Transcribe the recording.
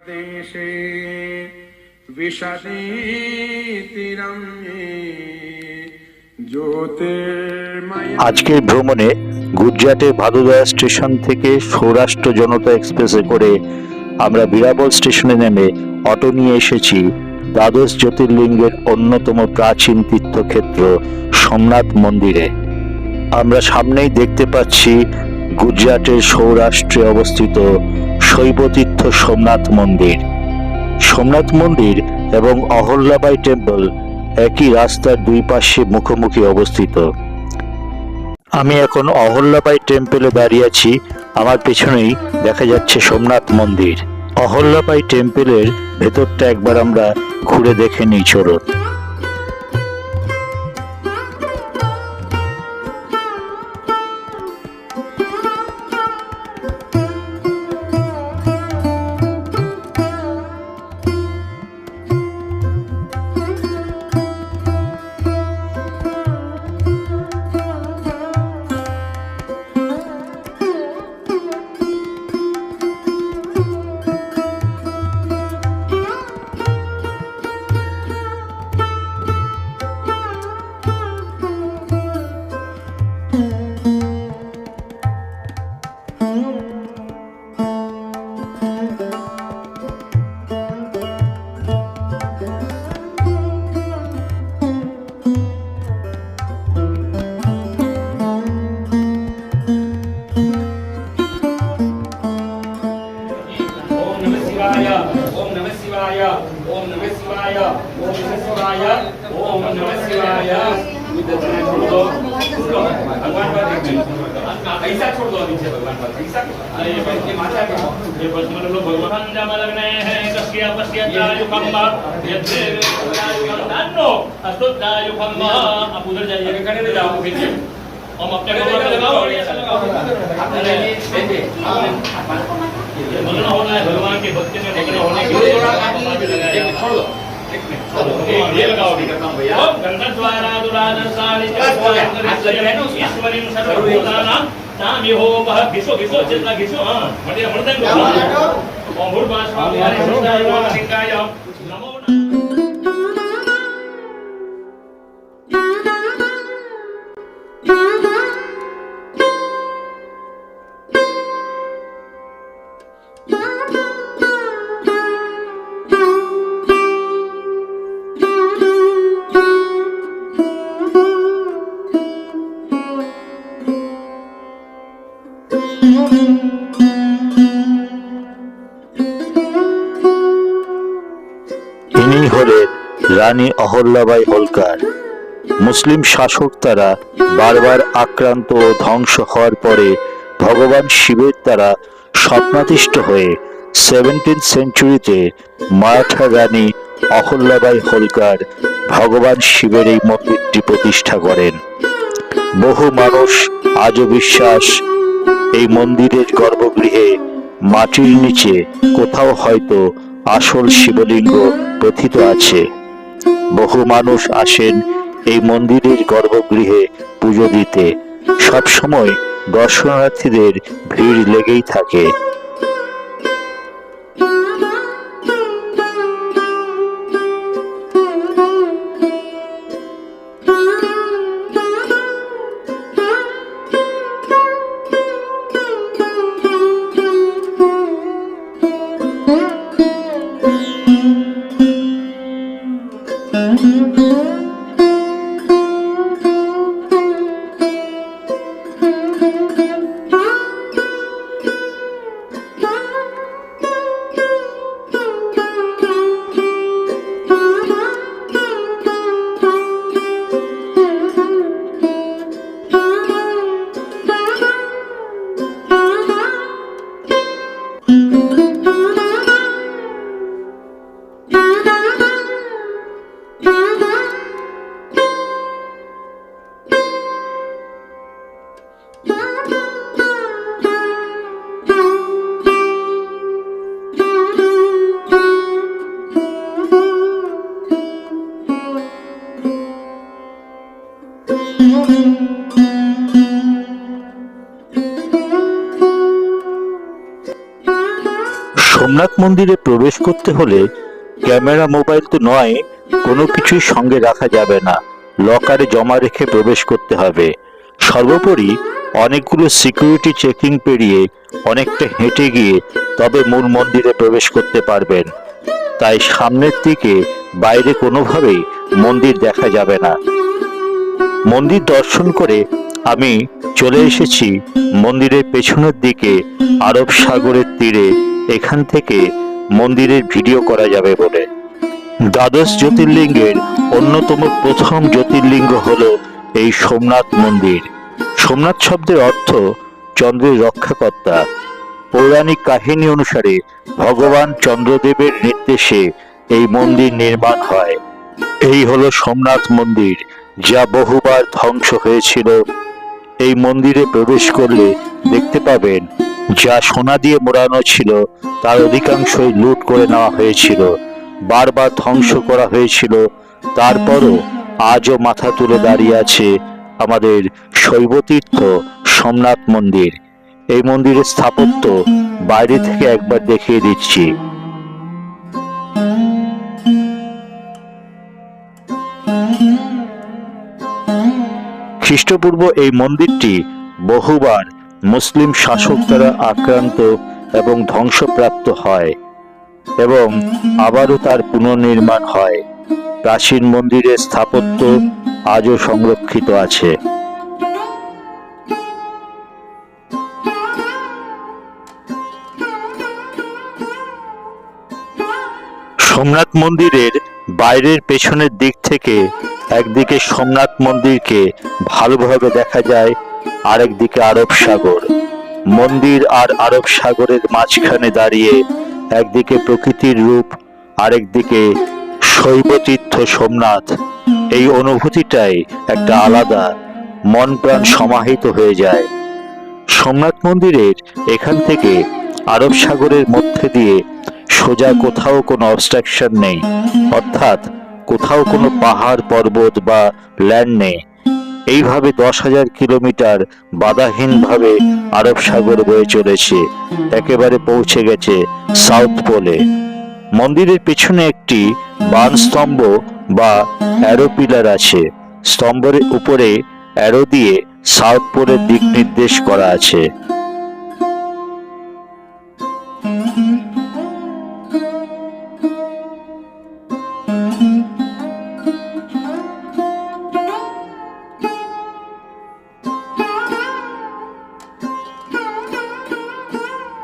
देशे विशतीतिरम्ये ज्योतिर्मय আজকের ভ্রমণে গুজরাটের ভাদোদয়া স্টেশন থেকে সৌরাষ্ট্র জনতা এক্সপ্রেসে করে আমরা বীরাবল স্টেশনে নেমে অটো নিয়ে এসেছি দ্বাদশ জ্যোতির্লিঙ্গের অন্যতম প্রাচীন তীর্থক্ষেত্র সোমনাথ মন্দিরে আমরা সামনেই দেখতে পাচ্ছি গুজরাটের সৌরাষ্ট্রে অবস্থিত শৈবতীর্থ সোমনাথ মন্দির। সোমনাথ মন্দির এবং অহল্যাবাই টেম্পল একই রাস্তার দুই পাশে মুখোমুখি অবস্থিত। আমি এখন অহল্যাবাই টেম্পলে দাঁড়িয়ে আছি, আমার পেছনেই দেখা যাচ্ছে সোমনাথ মন্দির। অহল্যাবাই টেম্পলের ভেতরটা একবার আমরা ঘুরে দেখে নিই, চলুন। शिवाय ओम नमः शिवाय ओम नमः शिवाय ओम नमः शिवाय ओम नमः शिवाय। इधर छोड़ दो भगवान पर ऐसा छोड़ दो नीचे भगवान पर ऐसा अरे ये माता का ये बस वर्तमान लोग भगवान जमा लगने हैं कस्य पस्य जायु खम्मा यद्रे नानो अस्तुतायु खम्मा आप उधर जाइए। कने ले जाओ पीछे हम अपने पे लगाओ। लगाओ अपने ये मग्न होना है भगवान के भक्ति में मग्न होने के लिए। थोड़ा भी लगाया छोड़ दो। ये लगाओ भी करता हूँ भैया। गंधद्वारा दुरादर्शानि ईश्वरीं सर्वभूतानां घिसो घिसो जितना घिसो हाँ नमः। হলেন রানী অহল্যাবাই হোলকার। মুসলিম শাসক তারা বারবার আক্রান্ত ও ধ্বংস হওয়ার পরে ভগবান শিবের তারা স্বপ্নাদিষ্ট হয়ে সেভেন্টিন সেঞ্চুরিতে মারাঠা রানী অহল্যাবাই হোলকার ভগবান শিবের এই মন্দিরটি প্রতিষ্ঠা করেন। বহু মানুষ আজও বিশ্বাস এই মন্দিরের গর্ভগৃহে মাটির নিচে কোথাও হয়তো আসল শিবলিঙ্গ কথিত আছে। বহু মানুষ আসেন এই মন্দিরের গর্ভগৃহে পুজো দিতে। সবসময় দর্শনার্থীদের ভিড় লেগেই থাকে। সোমনাথ মন্দিরে প্রবেশ করতে হলে ক্যামেরা মোবাইল তো নয়, কোনো কিছুই সঙ্গে রাখা যাবে না। লকারে জমা রেখে প্রবেশ করতে হবে। সর্বোপরি অনেকগুলো সিকিউরিটি চেকিং পেরিয়ে অনেকটা হেঁটে গিয়ে তবে মূল মন্দিরে প্রবেশ করতে পারবেন। তাই সামনের দিকে বাইরে কোনোভাবেই মন্দির দেখা যাবে না। মন্দির দর্শন করে আমি চলে এসেছি মন্দিরের পেছনের দিকে আরব সাগরের তীরে। এখান থেকে মন্দিরের ভিডিও করা যাবে বলে দ্বাদশ জ্যোতির্লিঙ্গের অন্যতম প্রথম জ্যোতির্লিঙ্গ হলো এই সোমনাথ মন্দির। সোমনাথ শব্দের অর্থ চন্দ্রের রক্ষাকর্তা। পৌরাণিক কাহিনী অনুসারে ভগবান চন্দ্রদেবের নির্দেশে এই মন্দির নির্মাণ হয়। এই হলো সোমনাথ মন্দির, যা বহুবার ধ্বংস হয়েছিল। এই মন্দিরে প্রবেশ করলে দেখতে পাবেন যা সোনা দিয়ে মোড়ানো ছিল, তার অধিকাংশই লুট করে নেওয়া হয়েছিল, বারবার ধ্বংস করা হয়েছিল। তারপরও আজও মাথা তুলে দাঁড়িয়ে আছে আমাদের শৈবতীর্থ সোমনাথ মন্দির। এই মন্দিরের স্থাপত্য বাইরে থেকে একবার দেখিয়ে দিচ্ছি। খ্রিস্টপূর্ব এই মন্দিরটি বহুবার মুসলিম শাসক দ্বারা আক্রান্ত এবং ধ্বংসপ্রাপ্ত হয় এবং আবারও তার পুনর্নির্মাণ হয়। প্রাচীন মন্দিরের স্থাপত্য আজও সংরক্ষিত আছে। সোমনাথ মন্দিরের বাইরের পেছনের দিক থেকে একদিকে সোমনাথ মন্দিরকে ভালোভাবে দেখা যায় আরেকদিকে আরব সাগর। মন্দির আর আরব সাগরের মাঝখানে দাঁড়িয়ে একদিকে প্রকৃতির রূপ আরেকদিকে শৈবতীর্থ সোমনাথ। এই অনুভূতিটাই একটা আলাদা মন প্রাণ সমাহিত হয়ে যায়। সোমনাথ মন্দিরের এখান থেকে আরব সাগরের মধ্যে দিয়ে সোজা কোথাও কোনো অবস্ট্রাকশন নেই। অর্থাৎ কোথাও কোনো পাহাড় পর্বত বা ল্যান্ড নেই। এইভাবে দশ হাজার কিলোমিটার বাধাহীনভাবে আরব সাগর বয়ে চলেছে। একেবারে পৌঁছে গেছে সাউথ পোলে। মন্দিরের পেছনে একটি বান স্তম্ভ বা অ্যারো পিলার আছে। স্তম্ভের উপরে অ্যারো দিয়ে সাউথ পোলের দিক নির্দেশ করা আছে।